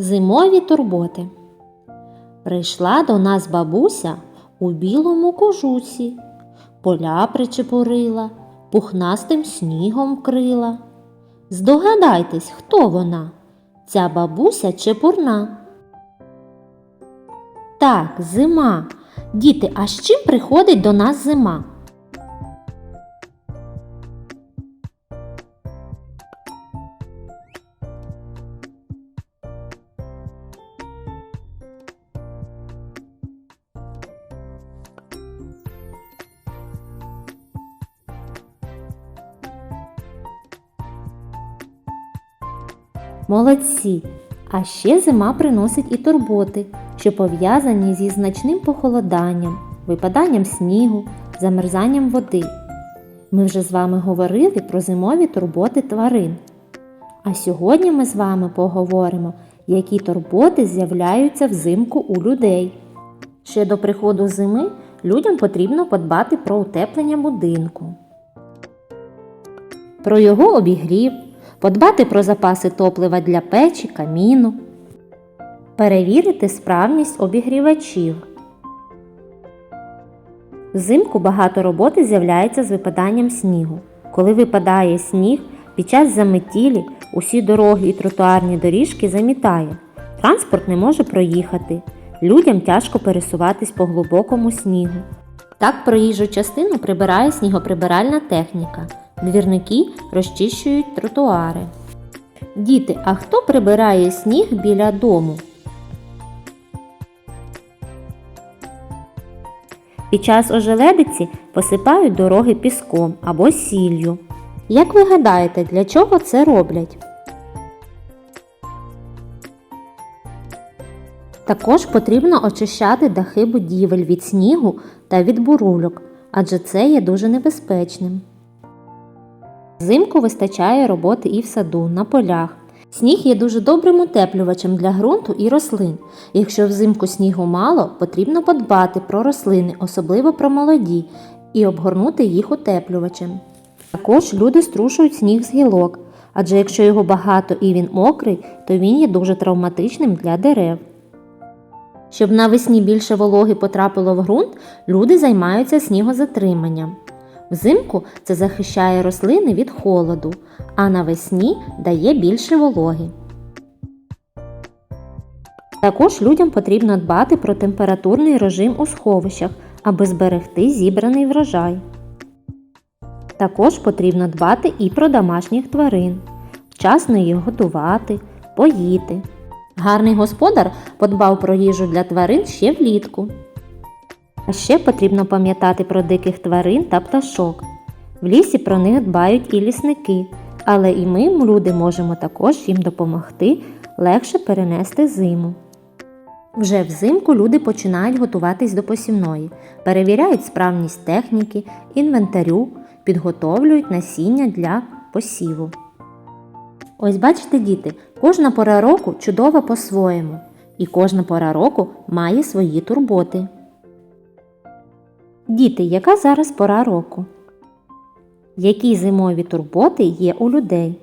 Зимові турботи. Прийшла до нас бабуся у білому кожусі, поля причепурила, пухнастим снігом вкрила. Здогадайтесь, хто вона? Ця бабуся чепурна. Так, зима. Діти, а з чим приходить до нас зима? Молодці! А ще зима приносить і турботи, що пов'язані зі значним похолоданням, випаданням снігу, замерзанням води. Ми вже з вами говорили про зимові турботи тварин. А сьогодні ми з вами поговоримо, які турботи з'являються взимку у людей. Ще до приходу зими людям потрібно подбати про утеплення будинку, про його обігрів, подбати про запаси топлива для печі, каміну, перевірити справність обігрівачів. Взимку багато роботи з'являється з випаданням снігу. Коли випадає сніг, під час заметілі усі дороги і тротуарні доріжки замітає. Транспорт не може проїхати. Людям тяжко пересуватись по глибокому снігу. Так проїжджу частину прибирає снігоприбиральна техніка. Двірники розчищують тротуари. Діти, а хто прибирає сніг біля дому? Під час ожеледиці посипають дороги піском або сіллю. Як ви гадаєте, для чого це роблять? Також потрібно очищати дахи будівель від снігу та від бурульок, адже це є дуже небезпечним. Взимку вистачає роботи і в саду, на полях. Сніг є дуже добрим утеплювачем для ґрунту і рослин. Якщо взимку снігу мало, потрібно подбати про рослини, особливо про молоді, і обгорнути їх утеплювачем. Також люди струшують сніг з гілок, адже якщо його багато і він мокрий, то він є дуже травматичним для дерев. Щоб навесні більше вологи потрапило в ґрунт, люди займаються снігозатриманням. Взимку це захищає рослини від холоду, а навесні дає більше вологи. Також людям потрібно дбати про температурний режим у сховищах, аби зберегти зібраний врожай. Також потрібно дбати і про домашніх тварин, вчасно їх годувати, поїти. Гарний господар подбав про їжу для тварин ще влітку. А ще потрібно пам'ятати про диких тварин та пташок. В лісі про них дбають і лісники, але і ми, люди, можемо також їм допомогти легше перенести зиму. Вже взимку люди починають готуватись до посівної, перевіряють справність техніки, інвентарю, підготовлюють насіння для посіву. Ось бачите, діти, кожна пора року чудова по-своєму, і кожна пора року має свої турботи. Діти, яка зараз пора року? Які зимові турботи є у людей?